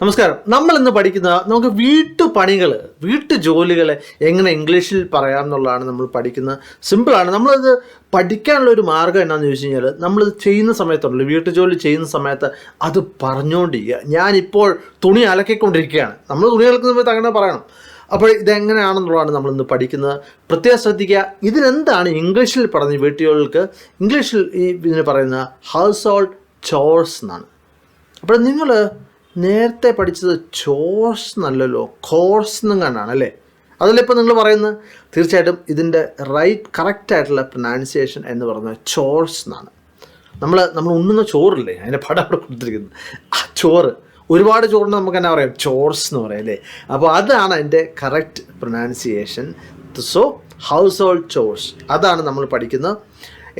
നമസ്കാരം. നമ്മൾ ഇന്ന് പഠിക്കുന്ന നമുക്ക് വീട്ടുപണികൾ വീട്ടു ജോലികൾ എങ്ങനെ ഇംഗ്ലീഷിൽ പറയാം എന്നുള്ളതാണ് നമ്മൾ പഠിക്കുന്നത് സിമ്പിളാണ് നമ്മളത് പഠിക്കാനുള്ള ഒരു മാർഗം എന്താണെന്ന് ചോദിച്ചു കഴിഞ്ഞാൽ നമ്മളിത് ചെയ്യുന്ന സമയത്തുണ്ടല്ലോ വീട്ടു ജോലി ചെയ്യുന്ന സമയത്ത് അത് പറഞ്ഞുകൊണ്ടിരിക്കുക ഞാനിപ്പോൾ തുണി അലക്കിക്കൊണ്ടിരിക്കുകയാണ്. നമ്മൾ തുണി അലക്കുന്ന സമയത്ത് അങ്ങനെ പറയണം. അപ്പോൾ ഇതെങ്ങനെയാണെന്നുള്ളതാണ് നമ്മളിന്ന് പഠിക്കുന്നത്. പ്രത്യേകം ശ്രദ്ധിക്കുക ഇതിനെന്താണ് ഇംഗ്ലീഷിൽ പറഞ്ഞ വീട്ടുകൾക്ക് ഇംഗ്ലീഷിൽ ഈ ഇതിന് പറയുന്ന ഹൗസ് ഹോൾഡ് ചോഴ്സ് എന്നാണ്. അപ്പോൾ നിങ്ങൾ നേരത്തെ പഠിച്ചത് ചോസ് നല്ലല്ലോ. കോഴ്സ് എന്നും കണ്ടാണ് അല്ലേ? അതിലിപ്പോൾ നിങ്ങൾ പറയുന്നത്? തീർച്ചയായിട്ടും ഇതിന്റെ റൈറ്റ് കറക്റ്റ് ആയിട്ടുള്ള പ്രൊനൗൺസിയേഷൻ എന്ന് പറയുന്നത് ചോർസ് എന്നാണ്. നമ്മൾ നമ്മൾ ഉണ്ണുന്ന ചോറില്ലേ? അതിന്റെ പടം അവിടെ കൊടുത്തിരിക്കുന്നത്. ആ ചോറ്. ഒരുപാട് ചോറിന് നമുക്ക് എന്നാ പറയാം? ചോർസ് എന്ന് പറയാം അല്ലേ? അപ്പോൾ അതാണ് അതിന്റെ correct pronunciation so household chores അതാണ് നമ്മൾ പഠിക്കുന്നത്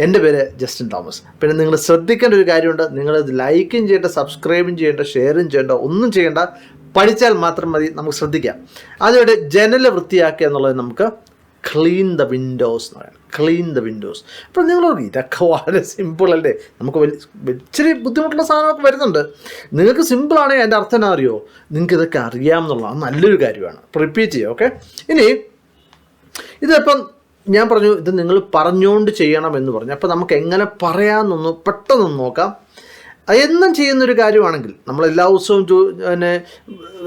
എന്റെ പേര് ജസ്റ്റിൻ തോമസ്. പിന്നെ നിങ്ങൾ ശ്രദ്ധിക്കേണ്ട ഒരു കാര്യമുണ്ട് നിങ്ങൾ ലൈക്കും ചെയ്യേണ്ട സബ്സ്ക്രൈബും ചെയ്യേണ്ട ഷെയറും ചെയ്യേണ്ട ഒന്നും ചെയ്യേണ്ട പഠിച്ചാൽ മാത്രം മതി നമുക്ക് ശ്രദ്ധിക്കാം. അതിവിടെ ജനൽ വൃത്തിയാക്കുക എന്നുള്ളത് നമുക്ക് ക്ലീൻ ദ വിൻഡോസ് എന്ന് പറയാം. ക്ലീൻ ദ വിൻഡോസ് അപ്പോൾ നിങ്ങൾ ഇതൊക്കെ വളരെ സിമ്പിളല്ലേ നമുക്ക് വലിയ ഇച്ചിരി ബുദ്ധിമുട്ടുള്ള സാധനമൊക്കെ വരുന്നുണ്ട്. നിങ്ങൾക്ക് സിമ്പിളാണെങ്കിൽ അതിന്റെ അർത്ഥം അറിയോ? നിങ്ങൾക്ക് ഇതൊക്കെ അറിയാം എന്നുള്ളതാണ് നല്ലൊരു കാര്യമാണ്. റിപ്പീറ്റ് ചെയ്യുക ഓക്കെ ഇനി ഇതിപ്പം ഞാൻ പറഞ്ഞു ഇത് നിങ്ങൾ പറഞ്ഞുകൊണ്ട് ചെയ്യണം എന്ന് പറഞ്ഞു. അപ്പോൾ നമുക്ക് എങ്ങനെ പറയാമെന്നൊന്ന് പെട്ടെന്ന് നോക്കാം. എന്നും ചെയ്യുന്നൊരു കാര്യമാണെങ്കിൽ നമ്മൾ എല്ലാ ദിവസവും പിന്നെ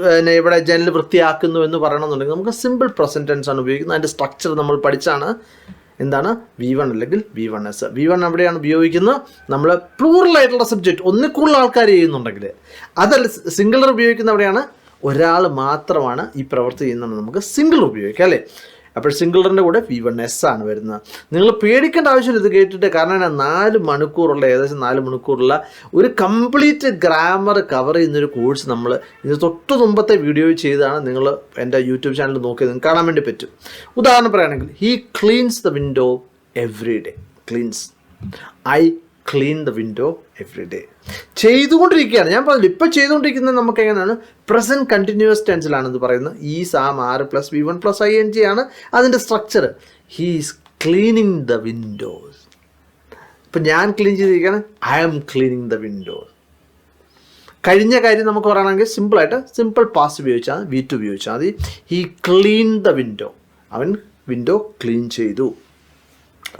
പിന്നെ ഇവിടെ ജനൽ വൃത്തിയാക്കുന്നു എന്ന് പറയണമെന്നുണ്ടെങ്കിൽ നമുക്ക് സിമ്പിൾ പ്രസന്റ് ടെൻസ് ആണ് ഉപയോഗിക്കുന്നത്. അതിന്റെ സ്ട്രക്ചർ നമ്മൾ പഠിച്ചാണ് എന്താണ്? വി വൺ അല്ലെങ്കിൽ V one S V one എവിടെയാണ് ഉപയോഗിക്കുന്നത്? നമ്മൾ പ്ലൂറലായിട്ടുള്ള സബ്ജക്റ്റ് ഒന്നിൽ കൂടുതൽ ആൾക്കാർ ചെയ്യുന്നുണ്ടെങ്കിൽ. അതല്ല സിംഗിളർ ഉപയോഗിക്കുന്ന എവിടെയാണ്? ഒരാൾ മാത്രമാണ് ഈ പ്രവൃത്തി ചെയ്യുന്നത് നമുക്ക് സിംഗിൾ ഉപയോഗിക്കാം അല്ലേ? അപ്പോൾ സിംഗിളറിന്റെ കൂടെ വി വൺ എസ് ആണ് വരുന്നത്. നിങ്ങൾ പേടിക്കേണ്ട ആവശ്യമില്ല ഇത് കേട്ടിട്ട്. കാരണം നാല് മണിക്കൂറുള്ള ഏകദേശം നാല് മണിക്കൂറുള്ള ഒരു കംപ്ലീറ്റ് ഗ്രാമർ കവർ ചെയ്യുന്നൊരു കോഴ്സ് നമ്മൾ ഇത് തൊട്ട് മുമ്പത്തെ വീഡിയോ ചെയ്താണ് നിങ്ങൾ എന്റെ യൂട്യൂബ് ചാനൽ നോക്കി നിങ്ങൾക്ക് കാണാൻ വേണ്ടി പറ്റും. ഉദാഹരണം പറയുകയാണെങ്കിൽ he cleans the window every day cleans I clean the window every day ചെയ്തുകൊണ്ടിരിക്കുകയാണ്. ഞാൻ പറഞ്ഞു ഇപ്പം ചെയ്തുകൊണ്ടിരിക്കുന്നത് നമുക്ക് എങ്ങനെയാണ്? പ്രസന്റ് കണ്ടിന്യൂസ് ടെൻസിലാണെന്ന് പറയുന്നത് ഈ സാം ആറ് plus V one plus I N G ആണ് അതിന്റെ structure he's cleaning the windows ഇപ്പം ഞാൻ ക്ലീൻ ചെയ്തിരിക്കുകയാണ് I am cleaning the windows കഴിഞ്ഞ കാര്യം നമുക്ക് പറയണമെങ്കിൽ സിമ്പിളായിട്ട് സിമ്പിൾ പാസ് ഉപയോഗിച്ചാൽ വി ടു ഉപയോഗിച്ചാൽ മതി. ഹീ ക്ലീൻ ദ വിൻഡോ അവൻ വിൻഡോ ക്ലീൻ ചെയ്തു.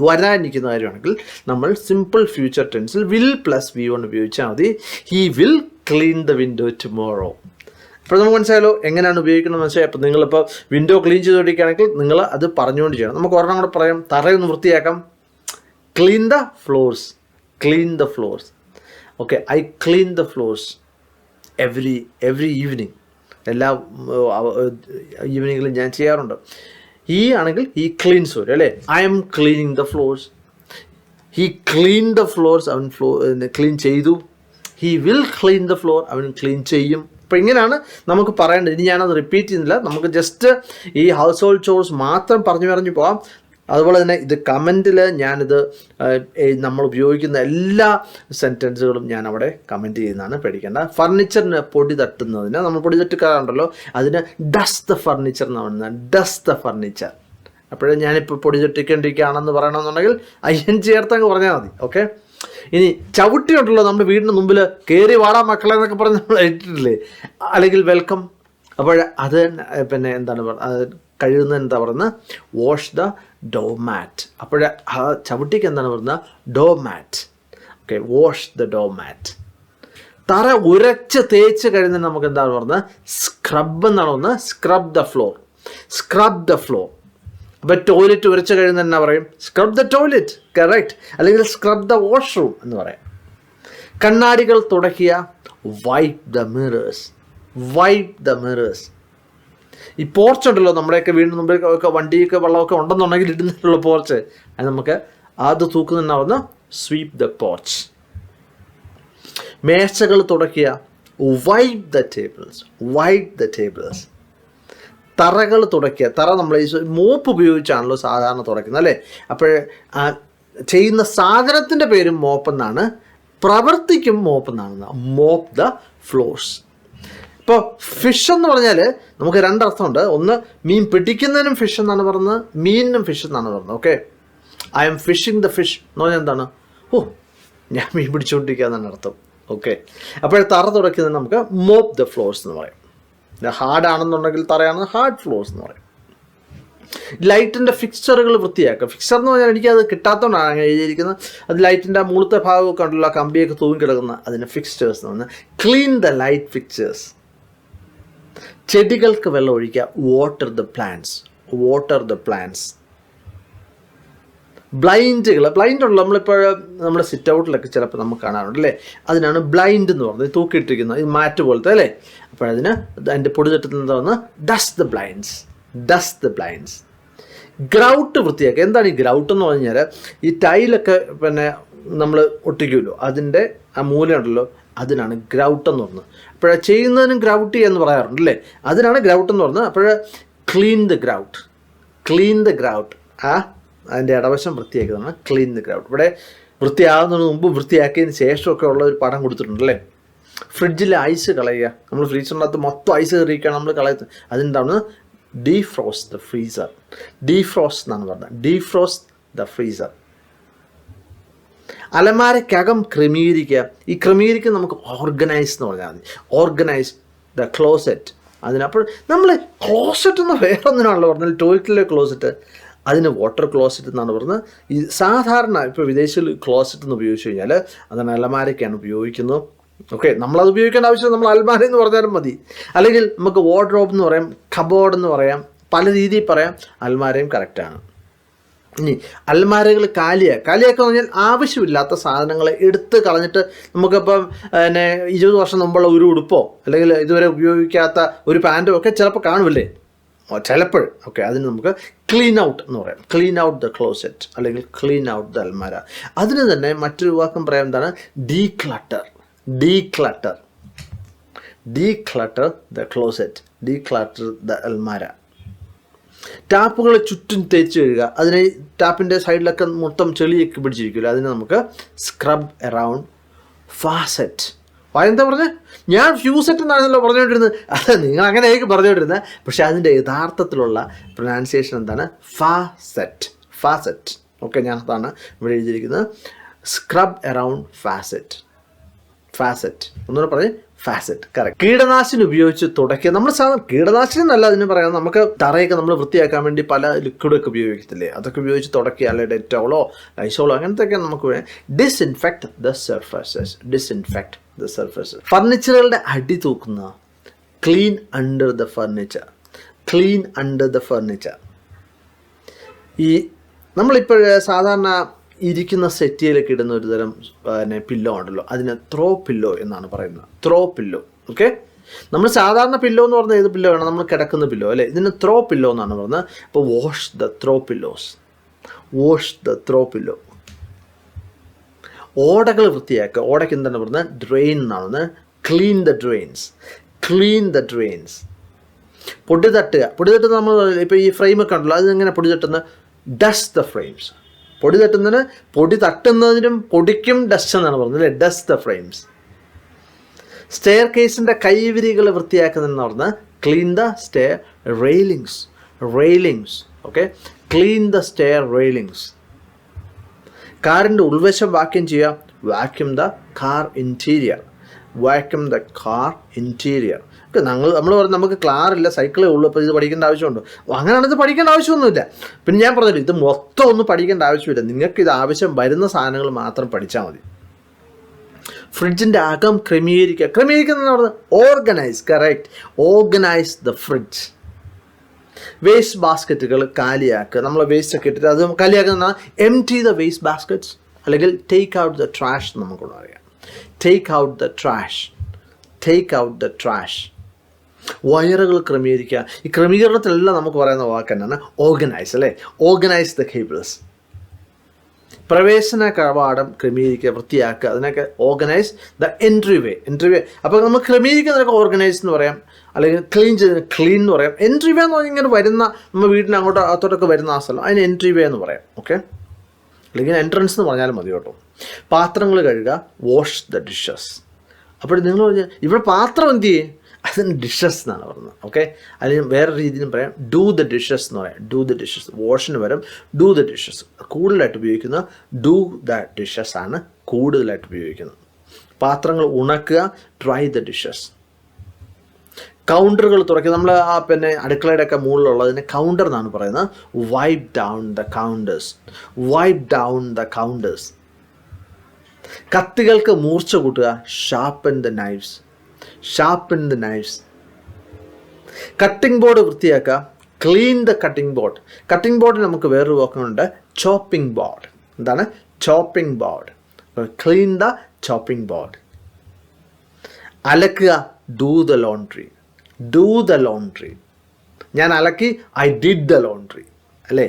വരാനിരിക്കുന്ന കാര്യമാണെങ്കിൽ നമ്മൾ സിമ്പിൾ ഫ്യൂച്ചർ ടെൻസിൽ വിൽ പ്ലസ് വി വൺ ഉപയോഗിച്ചാൽ മതി he will clean the window tomorrow അപ്പോൾ നമുക്ക് മനസ്സിലായല്ലോ എങ്ങനെയാണ് ഉപയോഗിക്കുന്നത് മനസ്സിലായി അപ്പോൾ നിങ്ങളിപ്പോൾ വിൻഡോ ക്ലീൻ ചെയ്തുകൊണ്ടിരിക്കുകയാണെങ്കിൽ നിങ്ങൾ അത് പറഞ്ഞുകൊണ്ട് ചെയ്യണം നമുക്ക് ഒരെണ്ണം കൂടെ പറയാം തറയൊന്ന് വൃത്തിയാക്കാം clean the floors clean the floors okay I clean the floors every every evening എല്ലാ ഈവനിങ്ങിലും ഞാൻ ചെയ്യാറുണ്ട് ഈ ആണെങ്കിൽ ഹീ ക്ലീൻസ് വരും അല്ലേ? I am cleaning the floors he clean the floors അവൻ ഫ്ലോ ക്ലീൻ ചെയ്തു. He will clean the floor അവൻ ക്ലീൻ ചെയ്യും. അപ്പോൾ ഇങ്ങനെയാണ് നമുക്ക് പറയേണ്ടത്. ഇനി ഞാനത് റിപ്പീറ്റ് ചെയ്യുന്നില്ല. നമുക്ക് ജസ്റ്റ് ഈ ഹൗസ് ഹോൾഡ് ചോർസ് മാത്രം പറഞ്ഞു പറഞ്ഞു പോകാം അതുപോലെ തന്നെ ഇത് കമന്റിൽ ഞാനിത് നമ്മൾ ഉപയോഗിക്കുന്ന എല്ലാ സെന്റൻസുകളും ഞാൻ അവിടെ കമന്റ് ചെയ്യുന്നതാണ് പേടിക്കേണ്ട. ഫർണിച്ചറിന് പൊടി തട്ടുന്നതിന് നമ്മൾ പൊടി തട്ടിക്കാറുണ്ടല്ലോ അതിന് ഡസ് ദ ഫർണിച്ചർ എന്ന് പറയുന്നത് ഡസ് ദ ഫർണിച്ചർ അപ്പോഴേ ഞാനിപ്പോൾ പൊടി തട്ടിക്കൊണ്ടിരിക്കുകയാണെന്ന് പറയണമെന്നുണ്ടെങ്കിൽ അയ്യൻ ചേർത്തങ്ങ് പറഞ്ഞാൽ മതി ഓക്കെ? ഇനി ചവിട്ടി ഉണ്ടല്ലോ നമ്മുടെ വീടിന് മുമ്പിൽ കയറി വാടാ മക്കളെ എന്നൊക്കെ പറഞ്ഞ് നമ്മൾ ഇട്ടിട്ടില്ലേ അല്ലെങ്കിൽ വെൽക്കം അപ്പോൾ അത് പിന്നെ എന്താണ് കഴുകുന്നത് എന്താ പറയുന്നത്? വാഷ് ദ ഡോ മാറ്റ് അപ്പോഴേ ആ ചവിട്ടിക്ക് എന്താണ് പറയുന്നത് door mat okay wash the door mat തറ ഉരച്ച് തേച്ച് കഴിഞ്ഞാൽ നമുക്ക് എന്താണ് പറയുന്നത് സ്ക്രബ് എന്നാണ് പറയുന്നത് scrub the floor scrub the floor അപ്പോൾ ടോയ്ലറ്റ് ഉരച്ച് കഴിയുന്ന എന്നാ പറയും സ്ക്രബ് ദ ടോയ്ലറ്റ് കറക്റ്റ് അല്ലെങ്കിൽ സ്ക്രബ് ദ വാഷ്റൂം എന്ന് പറയാം. കണ്ണാടികൾ തുടക്കിയ wipe the mirrors wipe the mirrors ഈ പോർച്ച് ഉണ്ടല്ലോ നമ്മുടെയൊക്കെ വീടിന് മുമ്പിൽ ഒക്കെ വണ്ടിയൊക്കെ വെള്ളമൊക്കെ ഉണ്ടെന്നുണ്ടെങ്കിൽ ഇടുന്നിട്ടുള്ള പോർച്ച് അത് നമുക്ക് അത് തൂക്കുന്നുണ്ടാവുന്ന സ്വീപ് ദ പോർച്ച് മേശകൾ തുടക്കിയ wipe the tables wipe the tables തറകൾ തുടയ്ക്കുക തറ നമ്മൾ ഈ മോപ്പ് ഉപയോഗിച്ചാണല്ലോ സാധാരണ തുടയ്ക്കുന്നത് അല്ലേ? അപ്പോൾ ചെയ്യുന്ന സാധനത്തിന്റെ പേരും മോപ്പെന്നാണ് പ്രവർത്തിക്കും മോപ്പെന്നാണ്. Mop the floors. ഇപ്പോൾ ഫിഷ് എന്ന് പറഞ്ഞാൽ നമുക്ക് രണ്ടർത്ഥമുണ്ട്. ഒന്ന് മീൻ പിടിക്കുന്നതിനും ഫിഷ് എന്നാണ് പറഞ്ഞത്. മീനിനും ഫിഷ് എന്നാണ് പറഞ്ഞത്. Okay I am fishing the fish എന്ന് പറഞ്ഞാൽ എന്താണ്? ഓ ഞാൻ മീൻ പിടിച്ചുകൊണ്ടിരിക്കുക എന്നാണ് അർത്ഥം. ഓക്കെ അപ്പോൾ തറ തുടയ്ക്കുന്നത് നമുക്ക് മോപ്പ് ദ ഫ്ലോർസ് എന്ന് പറയും. ഹാർഡ് ആണെന്നുണ്ടെങ്കിൽ തറയാണ് ഹാർഡ് ഫ്ലോർസ് എന്ന് പറയും. ലൈറ്റിന്റെ ഫിക്സ്ചറുകൾ വൃത്തിയാക്കുക. ഫിക്സർ എന്ന് പറഞ്ഞാൽ എനിക്കത് കിട്ടാത്തതുകൊണ്ടാണ് അങ്ങനെ എഴുതിയിരിക്കുന്നത്. അത് ലൈറ്റിന്റെ മൂളത്തെ ഭാഗമൊക്കെ ഉണ്ടല്ലോ കമ്പിയൊക്കെ തൂങ്ങിക്കിടക്കുന്ന അതിന് ഫിക്സ്ചേഴ്സ് എന്ന് പറഞ്ഞാൽ ക്ലീൻ ദ ലൈറ്റ് ഫിക്സ്ചേഴ്സ് ചെടികൾക്ക് വെള്ളം ഒഴിക്കുക. Water the plants water the plants ബ്ലൈൻഡുകൾ blind ഉള്ള നമ്മളിപ്പോൾ നമ്മുടെ സിറ്റ് ഔട്ടിലൊക്കെ ചിലപ്പോൾ നമുക്ക് കാണാറുണ്ട് അല്ലേ? അതിനാണ് ബ്ലൈൻഡ് എന്ന് പറയുന്നത് തൂക്കിയിട്ടിരിക്കുന്നത് ഈ മാറ്റ് പോലത്തെ അല്ലേ? അപ്പോൾ അതിന് അതിന്റെ പൊടി തട്ടുന്നത് dust the blinds dust the blinds grout വൃത്തിയാക്കുക. എന്താണ് ഈ ഗ്രൗട്ട് എന്ന് പറഞ്ഞാൽ ഈ ടൈലൊക്കെ പിന്നെ നമ്മൾ ഒട്ടിക്കുമല്ലോ അതിന്റെ ആ മൂലയുണ്ടല്ലോ അതിനാണ് ഗ്രൗട്ട് എന്ന് പറഞ്ഞത്. അപ്പോൾ ചെയ്യുന്നതിനും ഗ്രൗട്ട് എന്ന് പറയാറുണ്ട് അല്ലേ? അതിനാണ് ഗ്രൗട്ട് എന്ന് പറഞ്ഞത്. അപ്പോൾ clean the grout clean the grout ആ അതിന്റെ ഇടവശം വൃത്തിയാക്കിയതാണ് ക്ലീൻ ദ ഗ്രൗട്ട് ഇവിടെ വൃത്തിയാകുന്നതിന് മുമ്പ് വൃത്തിയാക്കിയതിന് ശേഷമൊക്കെ ഉള്ള ഒരു പടം കൊടുത്തിട്ടുണ്ട് അല്ലേ? ഫ്രിഡ്ജിൽ ഐസ് കളയുക. നമ്മൾ ഫ്രീസറിനകത്ത് മൊത്തം ഐസ് കയറിയിരിക്കുകയാണ് നമ്മൾ കളയുന്നത്. അതിനെന്താണ്? ഡീഫ്രോസ്റ്റ് ദ ഫ്രീസർ ഡീഫ്രോസ്റ്റ് എന്നാണ് പറഞ്ഞത്. ഡീഫ്രോസ്റ്റ് ദ ഫ്രീസർ അലമാരക്കകം ക്രമീകരിക്കുക. ഈ ക്രമീകരിക്കുക നമുക്ക് ഓർഗനൈസ് എന്ന് പറഞ്ഞാൽ മതി. ഓർഗനൈസ് ദ ക്ലോസറ്റ് അതിനപ്പോൾ നമ്മൾ ക്ലോസറ്റ് എന്ന് വേറെ ഒന്നിനാണല്ലോ പറഞ്ഞാൽ ടോയ്ലറ്റിലെ ക്ലോസറ്റ് അതിന് വാട്ടർ ക്ലോസറ്റ് എന്നാണ് പറഞ്ഞത്. ഈ സാധാരണ ഇപ്പോൾ വിദേശിൽ ക്ലോസറ്റ് എന്ന് ഉപയോഗിച്ച് കഴിഞ്ഞാൽ അതാണ് അലമാരയ്ക്കാണ് ഉപയോഗിക്കുന്നത്. ഓക്കെ നമ്മളത് ഉപയോഗിക്കേണ്ട ആവശ്യം നമ്മൾ അൽമാര എന്ന് പറഞ്ഞാലും മതി. അല്ലെങ്കിൽ നമുക്ക് വാർഡ്രോബ് എന്ന് പറയാം കബോർഡ് എന്ന് പറയാം പല രീതിയിൽ പറയാം. അൽമാരയും കറക്റ്റാണ് ഇനി അൽമാരകൾ കാലിയ. കാലിയാക്കുക പറഞ്ഞാൽ ആവശ്യമില്ലാത്ത സാധനങ്ങൾ എടുത്ത് കളഞ്ഞിട്ട് നമുക്കിപ്പം പിന്നെ ഇരുപത് വർഷം മുമ്പുള്ള ഒരു ഉടുപ്പോ അല്ലെങ്കിൽ ഇതുവരെ ഉപയോഗിക്കാത്ത ഒരു പാന്റോ ഒക്കെ ചിലപ്പോൾ കാണുമല്ലേ? ചിലപ്പോൾ ഓക്കെ അതിന് നമുക്ക് ക്ലീൻ ഔട്ട് എന്ന് പറയാം. ക്ലീൻ ഔട്ട് ദ ക്ലോസെറ്റ് അല്ലെങ്കിൽ ക്ലീൻ ഔട്ട് ദ അൽമാര അതിന് തന്നെ മറ്റൊരു വാക്കം പറയാം എന്താണ്? Declutter declutter declutter the closet. Declutter the Almara ടാപ്പുകൾ ചുറ്റും തേച്ച് കഴുകുക. അതിന് ടാപ്പിന്റെ സൈഡിലൊക്കെ മൊത്തം ചെളിയൊക്കെ പിടിച്ചിരിക്കില്ല അതിന് നമുക്ക് സ്ക്രബ് അറൗണ്ട് ഫാസെറ്റ് എന്താ പറഞ്ഞത് ഞാൻ ഫ്യൂസെറ്റ് എന്നാണല്ലോ പറഞ്ഞുകൊണ്ടിരുന്നത് അത് നിങ്ങൾ അങ്ങനെ ആയിരിക്കും പറഞ്ഞുകൊണ്ടിരുന്നത് പക്ഷേ അതിന്റെ യഥാർത്ഥത്തിലുള്ള പ്രൊനൗൺസിയേഷൻ എന്താണ്? ഫാസെറ്റ് ഫാസെറ്റ് ഓക്കെ ഞാൻ അതാണ് ഇവിടെ എഴുതിയിരിക്കുന്നത്. സ്ക്രബ് അറൗണ്ട് ഫാസെറ്റ് ഫാസെറ്റ് ഒന്നുകൂടെ പറഞ്ഞ്. ഫാസെറ്റ് കറക്റ്റ് കീടനാശിനി ഉപയോഗിച്ച് തുടക്കുക നമ്മൾ സാധാരണ കീടനാശിനി എന്നല്ല അതിന് പറയാം നമുക്ക് തറയൊക്കെ നമ്മൾ വൃത്തിയാക്കാൻ വേണ്ടി പല ലിക്വിഡൊക്കെ ഉപയോഗിക്കത്തില്ലേ? അതൊക്കെ ഉപയോഗിച്ച് തുടക്കുക അല്ലെങ്കിൽ ഡെറ്റോളോ ലൈസോളോ അങ്ങനത്തെ ഒക്കെ നമുക്ക് disinfect the surfaces disinfect the surfaces ഫർണിച്ചറുകളുടെ അടി തൂക്കുന്ന. Clean under the furniture clean under the furniture ഈ നമ്മളിപ്പോൾ സാധാരണ ഇരിക്കുന്ന സെറ്റിയിലൊക്കെ ഇടുന്ന ഒരു തരം പിന്നെ പില്ലോ ഉണ്ടല്ലോ. അതിന് ത്രോ പില്ലോ എന്നാണ് പറയുന്നത്. ത്രോ പില്ലോ ഓക്കെ നമ്മൾ സാധാരണ പില്ലോ എന്ന് പറഞ്ഞാൽ ഏത് പില്ലോ വേണം? നമ്മൾ കിടക്കുന്ന പില്ലോ അല്ലേ? ഇതിന് ത്രോ പില്ലോ എന്നാണ് പറയുന്നത്. അപ്പോൾ wash the throw pillows wash the throw pillow ഓടകൾ വൃത്തിയാക്കുക. ഓടയ്ക്ക് എന്താണ് പറയുന്നത്? ഡ്രെയിൻ എന്നാണ് clean the drains clean the drains പൊടി തട്ടുക. പൊടി തട്ടുന്ന നമ്മൾ ഇപ്പോൾ ഈ ഫ്രെയിമൊക്കെ ഉണ്ടല്ലോ. അതിങ്ങനെ പൊടി തട്ടുന്ന ഡസ്റ്റ് ദ ഫ്രെയിംസ് പൊടി തട്ടുന്നതിന് പൊടി തട്ടുന്നതിനും പൊടിക്കും ഡസ്റ്റ് എന്നാണ് പറഞ്ഞത് അല്ലേ? ഡസ്റ്റ് ദ ഫ്രെയിംസ് സ്റ്റെയർ കേസിന്റെ കൈവിരികൾ വൃത്തിയാക്കുന്നതെന്ന് പറഞ്ഞാൽ clean the stair railings railings okay clean the stair railings കാറിന്റെ ഉൾവശം വാക്യം ചെയ്യുക vacuum the car interior vacuum the car interior ഞങ്ങൾ നമ്മൾ പറഞ്ഞു നമുക്ക് ക്ലാറില്ല സൈക്കിളേ ഉള്ളൂ അപ്പോൾ ഇത് പഠിക്കേണ്ട ആവശ്യമുണ്ടോ? അങ്ങനെയാണ് ഇത് പഠിക്കേണ്ട ആവശ്യമൊന്നുമില്ല. പിന്നെ ഞാൻ പറഞ്ഞില്ല ഇത് മൊത്തം ഒന്നും പഠിക്കേണ്ട ആവശ്യമില്ല. നിങ്ങൾക്ക് ഇത് ആവശ്യം വരുന്ന സാധനങ്ങൾ മാത്രം പഠിച്ചാൽ മതി. ഫ്രിഡ്ജിന്റെ അകം ക്രമീകരിക്കുക. ക്രമീകരിക്കുന്ന പറഞ്ഞാൽ organise correct organise the fridge waste ബാസ്ക്കറ്റുകൾ കാലിയാക്കുക. നമ്മൾ വേസ്റ്റ് ഒക്കെ ഇട്ടിട്ട് അത് കാലിയാക്കുന്ന empty the waste baskets അല്ലെങ്കിൽ ടേക്ക് ഔട്ട് ദ ട്രാഷ് നമുക്കൊന്നും അറിയാം take out the trash take out the trash വയറുകൾ ക്രമീകരിക്കുക. ഈ ക്രമീകരണത്തിലെല്ലാം നമുക്ക് പറയുന്ന വാക്ക് തന്നെയാണ് ഓർഗനൈസ് അല്ലേ? ഓർഗനൈസ് ദ കേബിൾസ് പ്രവേശന കവാടം ക്രമീകരിക്കുക വൃത്തിയാക്കുക. അതിനൊക്കെ organise the entry way entry way അപ്പോൾ നമ്മൾ ക്രമീകരിക്കുന്നതിനൊക്കെ ഓർഗനൈസ് എന്ന് പറയാം. അല്ലെങ്കിൽ ക്ലീൻ ചെയ്തതിന് ക്ലീൻ എന്ന് പറയാം. എൻട്രി വേ എന്ന് പറഞ്ഞാൽ ഇങ്ങനെ വരുന്ന നമ്മൾ വീടിന് അങ്ങോട്ട് അകത്തോട്ടൊക്കെ വരുന്ന ആ സ്ഥലം. അതിന് എൻട്രി വേ എന്ന് പറയാം. ഓക്കെ അല്ലെങ്കിൽ എൻട്രൻസ് എന്ന് പറഞ്ഞാലും മതി കേട്ടോ. പാത്രങ്ങൾ കഴുകുക വാഷ് ദ ഡിഷസ് അപ്പോൾ നിങ്ങൾ പറഞ്ഞാൽ ഇവിടെ പാത്രം എന്ത് ചെയ്യേ? അതിന് ഡിഷസ് എന്നാണ് പറയുന്നത് ഓക്കെ അല്ലെങ്കിൽ വേറെ രീതിയിലും പറയാം. ഡൂ ദ ഡിഷസ് എന്ന് പറയാം. ഡൂ ദ ഡിഷസ് വാഷിന് പകരം ഡൂ ദ ഡിഷസ് കൂടുതലായിട്ട് ഉപയോഗിക്കുന്ന ഡൂ ദ ഡിഷസ് ആണ് കൂടുതലായിട്ട് ഉപയോഗിക്കുന്നത്. പാത്രങ്ങൾ ഉണക്കുക ഡ്രൈ ദ ഡിഷസ് കൗണ്ടറുകൾ തുറക്കുക. നമ്മൾ ആ പിന്നെ അടുക്കളയുടെ ഒക്കെ മുകളിലുള്ളതിന് കൗണ്ടർ എന്നാണ് പറയുന്നത്. Wipe down the counters wipe down the counters കത്തികൾക്ക് മൂർച്ച കൂട്ടുക. Sharpen the knives sharpen the knives cutting board വൃത്തിയാക്കുക. Clean the cutting board cutting ബോർഡിൽ നമുക്ക് വേറൊരു വാക്കുണ്ട് ചോപ്പിംഗ് ബോർഡ് എന്താണ്? Chopping board clean the chopping board അലക്കുക. Do the laundry do the laundry ഞാൻ അലക്കി. ഐ ഡിഡ് ദ ലോണ്ട്രി അല്ലേ?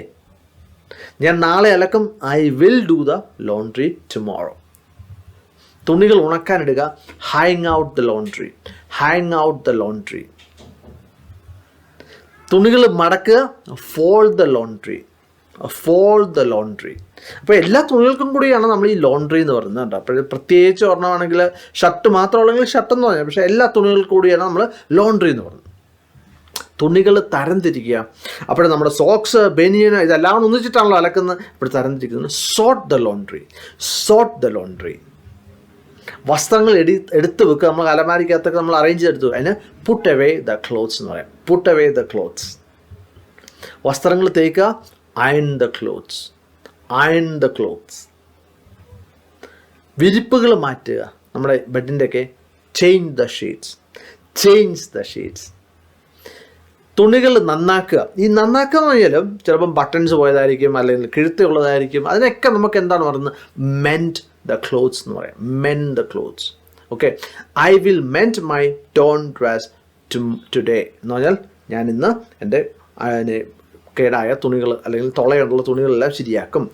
ഞാൻ നാളെ അലക്കും. I will do the laundry tomorrow തുണികൾ ഉണക്കാനിടുക. Hang out the laundry hang out the laundry തുണികൾ മടക്കുക. Fold the laundry fold the laundry അപ്പോൾ എല്ലാ തുണികൾക്കും കൂടിയാണ് നമ്മൾ ഈ ലോണ്ട്രി എന്ന് പറയുന്നത് കേട്ടോ. അപ്പോൾ പ്രത്യേകിച്ച് ഒരെണ്ണമാണെങ്കിൽ ഷർട്ട് മാത്രമുള്ളെങ്കിൽ ഷർട്ട് എന്ന് പറഞ്ഞാൽ പക്ഷേ എല്ലാ തുണികൾക്കും കൂടിയാണ് നമ്മൾ ലോണ്ട്രി എന്ന് പറയുന്നത്. തുണികൾ തരംതിരിക്കുക. അപ്പോൾ നമ്മുടെ സോക്സ് ബനിയൻ ഇതെല്ലാം ഒന്നിച്ചിട്ടാണല്ലോ അലക്കുന്നത്. അപ്പോൾ തരംതിരിക്കുന്നത് sort the laundry sort the laundry വസ്ത്രങ്ങൾ എടി എടുത്ത് വെക്കുക നമ്മൾ അലമാരിക്കകത്തൊക്കെ നമ്മൾ അറേഞ്ച് ചെയ്തെടുത്തു. അതിന് പുട്ട് അവേ ദ ക്ലോത്ത്സ് എന്ന് പറയാം. പുട്ട് അവേ ദ ക്ലോത്ത്സ് വസ്ത്രങ്ങൾ തേക്കുക iron the clothes iron the clothes വിരിപ്പുകൾ മാറ്റുക നമ്മുടെ ബെഡിന്റെയൊക്കെ change the sheets change the sheets തുണികൾ നന്നാക്കുക. ഈ നന്നാക്കുക എന്ന് പറഞ്ഞാലും ചിലപ്പം ബട്ടൺസ് പോയതായിരിക്കും അല്ലെങ്കിൽ കിഴുത്തുള്ളതായിരിക്കും അതിനൊക്കെ നമുക്ക് എന്താണ് പറയുന്നത്? മെന്റ് ദ ക്ലോത്ത്സ് എന്ന് പറയാം. Mend the clothes okay I will mend my torn dress to today എന്ന് പറഞ്ഞാൽ ഞാൻ ഇന്ന് എന്റെ കേടായ തുണികൾ അല്ലെങ്കിൽ തുളയുള്ള തുണികളെല്ലാം ശരിയാക്കും.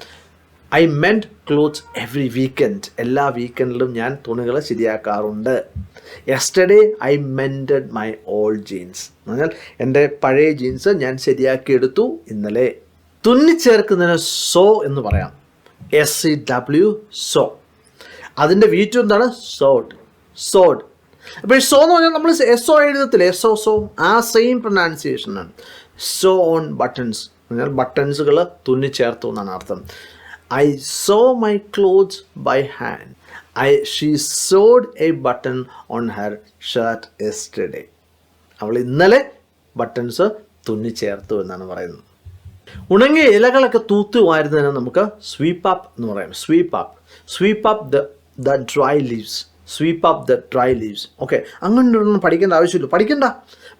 I mend clothes every weekend എല്ലാ വീക്കെൻഡിലും ഞാൻ തുണികൾ ശരിയാക്കാറുണ്ട്. Yesterday I mended my old jeans എന്ന് പറഞ്ഞാൽ എന്റെ പഴയ ജീൻസ് ഞാൻ ശരിയാക്കിയെടുത്തു ഇന്നലെ. തുന്നിച്ചേർക്കുന്നതിന് സോ എന്ന് പറയാം. എസ് സി ഡബ്ല്യു സോ അതിന്റെ വീറ്റു എന്താണ്? സോഡ് സോഡ് അപ്പോൾ സോ എന്ന് പറഞ്ഞാൽ നമ്മൾ എസ് ഒ എഴുതത്തില്ല? എസ് ഒ സോ ആ സെയിം പ്രൊനൗൺസിയേഷനാണ് സോ ഓൺ ബട്ടൺസ് പറഞ്ഞാൽ ബട്ടൺസുകൾ തുന്നിച്ചേർത്തു എന്നാണ് അർത്ഥം. I sew my clothes by hand I she sewed a button on her shirt yesterday അവൾ ഇന്നലെ ബട്ടൺസ് തുന്നിച്ചേർത്തു എന്നാണ് പറയുന്നത്. ഉണങ്ങിയ ഇലകളൊക്കെ തൂത്തു വാരുന്നതിന് നമുക്ക് സ്വീപ്പ് അപ്പ് എന്ന് പറയാം. Sweep up sweep up the the dry leaves sweep up the dry leaves okay അങ്ങനെ ഒന്നും പഠിക്കേണ്ട ആവശ്യമില്ല. പഠിക്കണ്ട.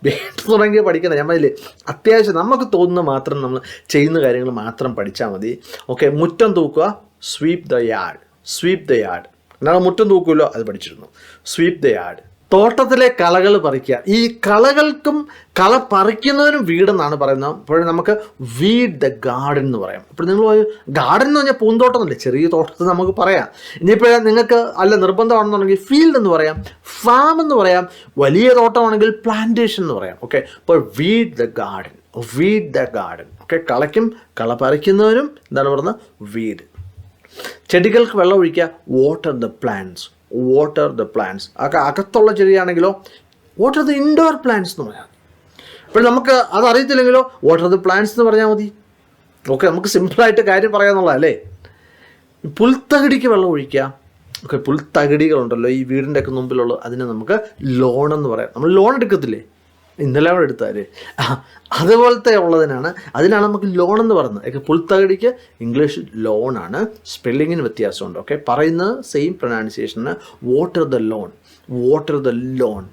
വേണ്ട തുടങ്ങിയ പഠിക്കണ്ട. നമ്മളിൽ അത്യാവശ്യം നമുക്ക് തോന്നുന്ന മാത്രം നമ്മൾ ചെയ്യുന്ന കാര്യങ്ങൾ മാത്രം പഠിച്ചാൽ മതി. ഓക്കെ മുറ്റം തൂക്കുക. Sweep the yard sweep the yard എന്നാൽ മുറ്റം തൂക്കുമല്ലോ? അത് പഠിച്ചിരുന്നു. സ്വീപ്പ് ദ യാർഡ് തോട്ടത്തിലെ കളകൾ പറിക്കുക. ഈ കളകൾക്കും കള പറിക്കുന്നതിനും വീടെന്നാണ് പറയുന്നത്. അപ്പോൾ നമുക്ക് വീഡ് ദ ഗാർഡൻ എന്ന് പറയാം. അപ്പോൾ നിങ്ങൾ ഗാർഡൻ എന്ന് പറഞ്ഞാൽ പൂന്തോട്ടമല്ലേ? ചെറിയ തോട്ടത്തിൽ നമുക്ക് പറയാം. ഇനിയിപ്പോൾ നിങ്ങൾക്ക് അല്ല നിർബന്ധമാണെന്നുണ്ടെങ്കിൽ ഫീൽഡ് എന്ന് പറയാം. ഫാം എന്ന് പറയാം. വലിയ തോട്ടമാണെങ്കിൽ പ്ലാന്റേഷൻ എന്ന് പറയാം. ഓക്കെ? അപ്പോൾ weed the garden. Weed the garden. Okay? കളയ്ക്കും കള പറിക്കുന്നവരും എന്താണ് പറയുന്നത്? വീട്. ചെടികൾക്ക് വെള്ളം ഒഴിക്കുക. Water the plants. Water the plants ഒക്കെ അകത്തുള്ള ചെടിയാണെങ്കിലോ വാട്ടർ ദ ഇൻഡോർ പ്ലാന്റ്സ് എന്ന് പറയാം അപ്പോൾ നമുക്ക് അത് അറിയത്തില്ലെങ്കിലോ വാട്ടർ ദ പ്ലാന്റ്സ് എന്ന് പറഞ്ഞാൽ മതി. ഓക്കെ നമുക്ക് സിമ്പിളായിട്ട് കാര്യം പറയാമെന്നുള്ളതല്ലേ പുൽത്തകിടിക്ക് വെള്ളം ഒഴിക്കുക. ഓക്കെ പുൽത്തകിടികളുണ്ടല്ലോ ഈ വീടിന്റെ ഒക്കെ മുമ്പിലുള്ള അതിനെ നമുക്ക് ലോൺ എന്ന് പറയാം. നമ്മൾ ലോൺ എടുക്കത്തില്ലേ? ഇന്നലെ അവിടെ എടുത്താൽ ആ, അതുപോലത്തെ ഉള്ളതിനാണ് അതിനാണ് നമുക്ക് ലോൺ എന്ന് പറയുന്നത്. ഒക്കെ പുൽത്തകടിക്ക് ഇംഗ്ലീഷ് ലോണാണ് സ്പെല്ലിങ്ങിന് വ്യത്യാസമുണ്ട്. ഓക്കെ പറയുന്നത് same പ്രൊനൗൺസിയേഷന് water the lawn water the lawn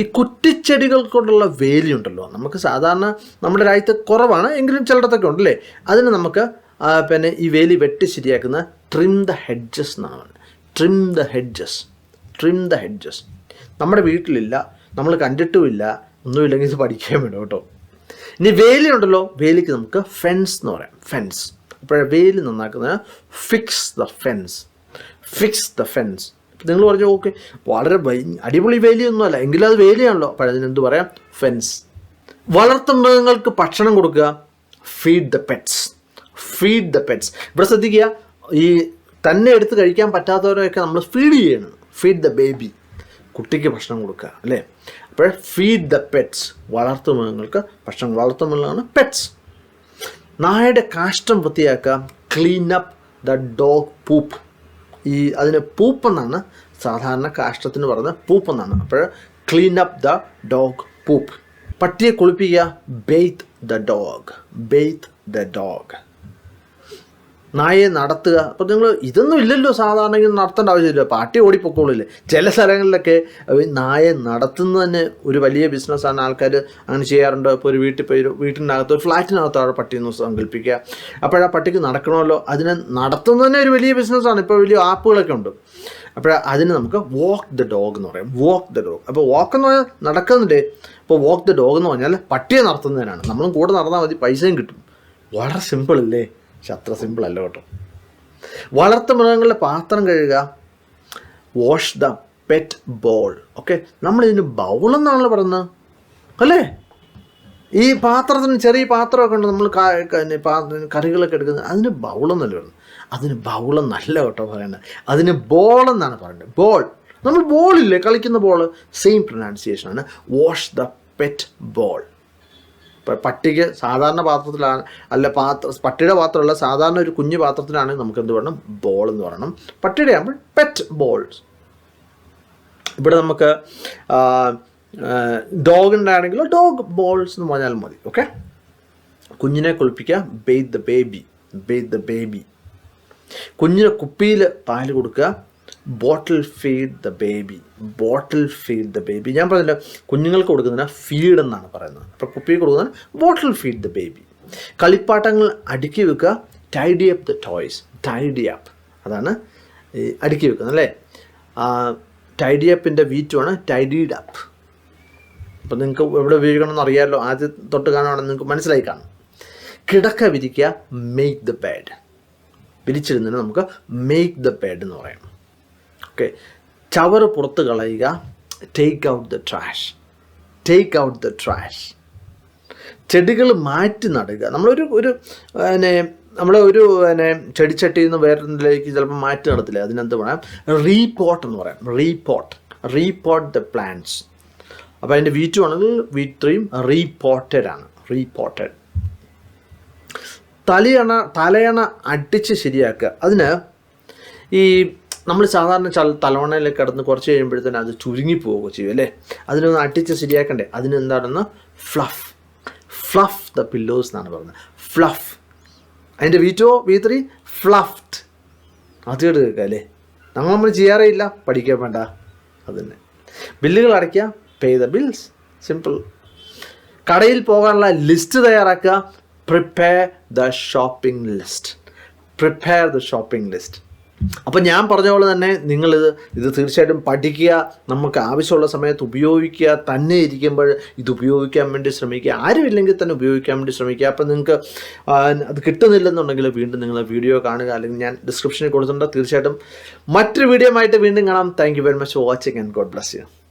ഈ കുറ്റിച്ചെടികൾ കൊണ്ടുള്ള വേലിയുണ്ടല്ലോ നമുക്ക് സാധാരണ നമ്മുടെ രാജ്യത്ത് കുറവാണ് എങ്കിലും ചിലയിടത്തൊക്കെ ഉണ്ടല്ലേ അതിന് നമുക്ക് പിന്നെ ഈ വേലി വെട്ടി ശരിയാക്കുന്ന ട്രിം ദ ഹെഡ്ജസ് എന്നാണ്. Trim the hedges trim the hedges നമ്മുടെ വീട്ടിലില്ല. നമ്മൾ കണ്ടിട്ടുമില്ല ഒന്നുമില്ലെങ്കിൽ ഇത് പഠിക്കാൻ വേണം കേട്ടോ. ഇനി വേലി ഉണ്ടല്ലോ വേലിക്ക് നമുക്ക് ഫെൻസ് എന്ന് പറയാം ഫെൻസ് അപ്പോഴേ വേലി നന്നാക്കുന്നത് fix the fence fix the fence നിങ്ങൾ പറഞ്ഞു ഓക്കെ വളരെ അടിപൊളി വേലിയൊന്നുമല്ല എങ്കിലും അത് വേലിയാണല്ലോ. അപ്പോൾ അതിനെന്ത് പറയാം? ഫെൻസ് വളർത്തുമൃഗങ്ങൾക്ക് ഭക്ഷണം കൊടുക്കുക feed the pets feed the pets ഇവിടെ ശ്രദ്ധിക്കുക ഈ തന്നെ എടുത്ത് കഴിക്കാൻ പറ്റാത്തവരെയൊക്കെ നമ്മൾ ഫീഡ് ചെയ്യണം ഫീഡ് ദ ബേബി കുട്ടിക്ക് ഭക്ഷണം കൊടുക്കുക അല്ലേ? അപ്പോൾ ഫീഡ് ദ പെറ്റ്സ് വളർത്തുമൃഗങ്ങൾക്ക് ഭക്ഷണം വളർത്തുമൃഗങ്ങളാണ് പെറ്റ്സ് നായയുടെ കാഷ്ടം വൃത്തിയാക്കുക clean up the dog poop ഈ അതിന് പൂപ്പെന്നാണ് സാധാരണ കാഷ്ടത്തിന് പറയുന്നത് പൂപ്പെന്നാണ് അപ്പോൾ clean up the dog poop പട്ടിയെ കുളിപ്പിക്കുക bathe the dog bathe the dog നായയെ നടത്തുക. അപ്പോൾ നിങ്ങൾ ഇതൊന്നും ഇല്ലല്ലോ സാധാരണ ഇങ്ങനെ നടത്തേണ്ട ആവശ്യമില്ല. പാട്ടി ഓടിപ്പോക്കോളില്ലേ ചില സ്ഥലങ്ങളിലൊക്കെ നായയെ നടത്തുന്നത് തന്നെ ഒരു വലിയ ബിസിനസ്സാണ് ആൾക്കാർ അങ്ങനെ ചെയ്യാറുണ്ട്. ഇപ്പോൾ ഒരു വീട്ടിൽ പോയി വീട്ടിനകത്ത് ഒരു ഫ്ലാറ്റിനകത്ത് അവിടെ പട്ടി ഒന്ന് സങ്കല്പിക്കുക. അപ്പോഴാ പട്ടിക്ക് നടക്കണമല്ലോ. അതിനെ നടത്തുന്നത് തന്നെ ഒരു വലിയ ബിസിനസ്സാണ് ഇപ്പോൾ വലിയ ആപ്പുകളൊക്കെ ഉണ്ട്. അപ്പോൾ അതിന് നമുക്ക് വാക്ക് ദ ഡോഗ് എന്ന് പറയും. വാക്ക് ദ ഡോഗ് അപ്പോൾ വാക്ക് എന്ന് പറഞ്ഞാൽ നടക്കുന്നുണ്ട്. ഇപ്പോൾ വാക്ക് ദ ഡോഗ് എന്ന് പറഞ്ഞാൽ പട്ടിയെ നടത്തുന്നതിനാണ്. നമ്മളും കൂടെ നടന്നാൽ മതി. പൈസയും കിട്ടും. വളരെ സിമ്പിൾ അല്ലേ? അത്ര സിമ്പിൾ അല്ല കേട്ടോ. വളർത്തു മൃഗങ്ങളുടെ പാത്രം കഴുകുക wash the pet bowl okay നമ്മളിതിന് ബൗൾ എന്നാണല്ലോ പറയുന്നത്. അല്ലേ? ഈ പാത്രത്തിന് ചെറിയ പാത്രമൊക്കെ ഉണ്ട് നമ്മൾ കറികളൊക്കെ എടുക്കുന്നത്. അതിന് ബൗളെന്നല്ലേ പറയുന്നത്. അതിന് ബൗളെന്നല്ല കേട്ടോ പറയുന്നത് അതിന് ബോൾ എന്നാണ് പറയുന്നത് ബോൾ നമ്മൾ ബോളില്ലേ കളിക്കുന്ന ബോൾ സെയിം പ്രൊനൗൺസിയേഷൻ ആണ്. വാഷ് ദ പെറ്റ് ബോൾ ഇപ്പം പട്ടിക്ക് സാധാരണ പാത്രത്തിലാണ് അല്ല പാത്ര പട്ടിയുടെ പാത്രമല്ല സാധാരണ ഒരു കുഞ്ഞു പാത്രത്തിലാണെങ്കിൽ നമുക്ക് എന്ത് പറയണം ബോൾ എന്ന് പറയണം പട്ടിയുടെ ആകുമ്പോൾ പെറ്റ് ബോൾസ് ഇവിടെ നമുക്ക് ഡോഗിന്റെ ആണെങ്കിൽ ഡോഗ് ബോൾസ് എന്ന് പറഞ്ഞാൽ മതി ഓക്കെ കുഞ്ഞിനെ കുളിപ്പിക്കുക bathe the baby bathe the baby കുഞ്ഞിന് കുപ്പിയിൽ പാൽ കൊടുക്കുക bottle feed the baby bottle feed the baby ഞാൻ പറഞ്ഞില്ല കുഞ്ഞുങ്ങൾക്ക് കൊടുക്കുന്നതിന് ഫീഡ് എന്നാണ് പറയുന്നത്. അപ്പോൾ കുപ്പിയിൽ കൊടുക്കുന്നത് ബോട്ടിൽ ഫീഡ് ദ ബേബി കളിപ്പാട്ടങ്ങൾ അടുക്കി വെക്കുക tidy up the toys tidy up അതാണ് അടുക്കി വെക്കുന്നത് അല്ലേ? ടൈഡി അപ്പിന്റെ വീറ്റുമാണ് ടൈഡീഡ് അപ്പ് അപ്പം നിങ്ങൾക്ക് എവിടെ ഉപയോഗിക്കണമെന്ന് അറിയാമല്ലോ ആദ്യം തൊട്ട് കാണുകയാണെങ്കിൽ നിങ്ങൾക്ക് മനസ്സിലായി കാണും. കിടക്ക വിരിക്കുക മേക്ക് ദ ബാഡ് വിരിച്ചിരുന്നതിന് നമുക്ക് മേക്ക് ദ ബാഡ് എന്ന് പറയാം. ഓക്കെ. ചവറ് പുറത്ത് കളയുക. Take out the trash take out the trash ചെടികൾ മാറ്റി നടുക. നമ്മളൊരു ഒരു പിന്നെ നമ്മൾ ഒരു പിന്നെ ചെടിച്ചട്ടിയിൽ നിന്ന് വേറൊന്നിലേക്ക് ചിലപ്പോൾ മാറ്റി നടത്തില്ല? അതിനെന്ത് പറയാം? റീപോട്ട് എന്ന് പറയാം. റീപോട്ട് റീപോട്ട് ദ പ്ലാന്റ്സ് അപ്പോൾ അതിന്റെ വി ടു ആണെങ്കിൽ വി റീപോട്ടഡ് ആണ്. റീപോട്ടഡ് തലയണ തലയണ അടിച്ച് ശരിയാക്കുക. അതിന് ഈ നമ്മൾ സാധാരണ ചല തലവണയിൽ കിടന്ന് കുറച്ച് കഴിയുമ്പോഴത്തേനും അത് ചുരുങ്ങി പോവുക ചെയ്യും അല്ലേ? അതിനൊന്ന് അടിച്ച് ശരിയാക്കണ്ടേ? അതിന് എന്താണെന്ന്? ഫ്ലഫ്. ഫ്ലഫ് ദ പില്ലോസ് എന്നാണ് പറയുന്നത് ഫ്ലഫ്. അതിന്റെ V two V three fluffed. അത് കേൾക്കുക അല്ലേ? നമ്മൾ നമ്മൾ ചെയ്യാറേ ഇല്ല. പഠിക്കാൻ വേണ്ട. അത് തന്നെ. ബില്ലുകൾ അടയ്ക്കുക പേ ദ ബിൽസ് സിമ്പിൾ കടയിൽ പോകാനുള്ള ലിസ്റ്റ് തയ്യാറാക്കുക. Prepare the shopping list prepare the shopping list അപ്പം ഞാൻ പറഞ്ഞ പോലെ തന്നെ നിങ്ങളിത് ഇത് തീർച്ചയായിട്ടും പഠിക്കുക നമുക്ക് ആവശ്യമുള്ള സമയത്ത് ഉപയോഗിക്കുക തന്നെ ഇരിക്കുമ്പോൾ ഇത് ഉപയോഗിക്കാൻ വേണ്ടി ശ്രമിക്കുക. ആരുമില്ലെങ്കിൽ തന്നെ ഉപയോഗിക്കാൻ വേണ്ടി ശ്രമിക്കുക. അപ്പം നിങ്ങൾക്ക് അത് കിട്ടുന്നില്ലെന്നുണ്ടെങ്കിൽ വീണ്ടും നിങ്ങൾ വീഡിയോ കാണുക. അല്ലെങ്കിൽ ഞാൻ ഡിസ്ക്രിപ്ഷനിൽ കൊടുത്തിട്ടുണ്ട്. തീർച്ചയായിട്ടും മറ്റൊരു വീഡിയോ ആയിട്ട് വീണ്ടും കാണാം. Thank you very much watching and God bless you